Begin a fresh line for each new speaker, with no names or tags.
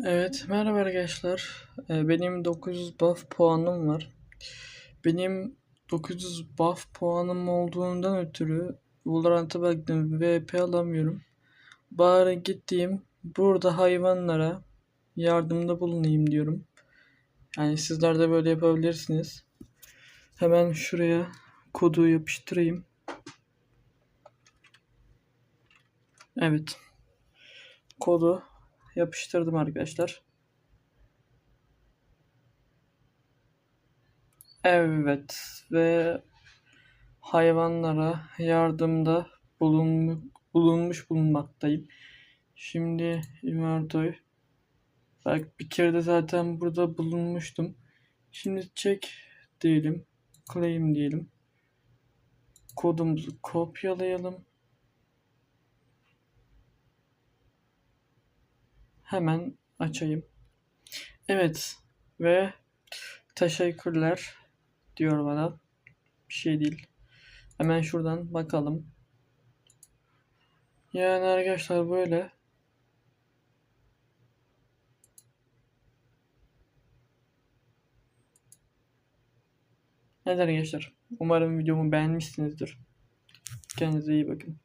Evet, merhaba arkadaşlar. Ee, Benim 900 buff puanım var. Benim 900 buff puanım olduğundan ötürü Valorant'a baktım VP alamıyorum. Bari gittiğim burada hayvanlara yardımda bulunayım diyorum. Yani sizler de böyle yapabilirsiniz. Hemen şuraya kodu yapıştırayım. Evet. Kodu yapıştırdım arkadaşlar. Evet ve hayvanlara yardımda bulun, bulunmuş bulunmaktayım. Şimdi inventory. Bak bir kere de zaten burada bulunmuştum. Şimdi check diyelim. Claim diyelim. Kodumuzu kopyalayalım. Hemen açayım. Evet ve teşekkürler diyor bana. Bir şey değil. Hemen şuradan bakalım. Yani arkadaşlar böyle. Evet arkadaşlar. Umarım videomu beğenmişsinizdir. Kendinize iyi bakın.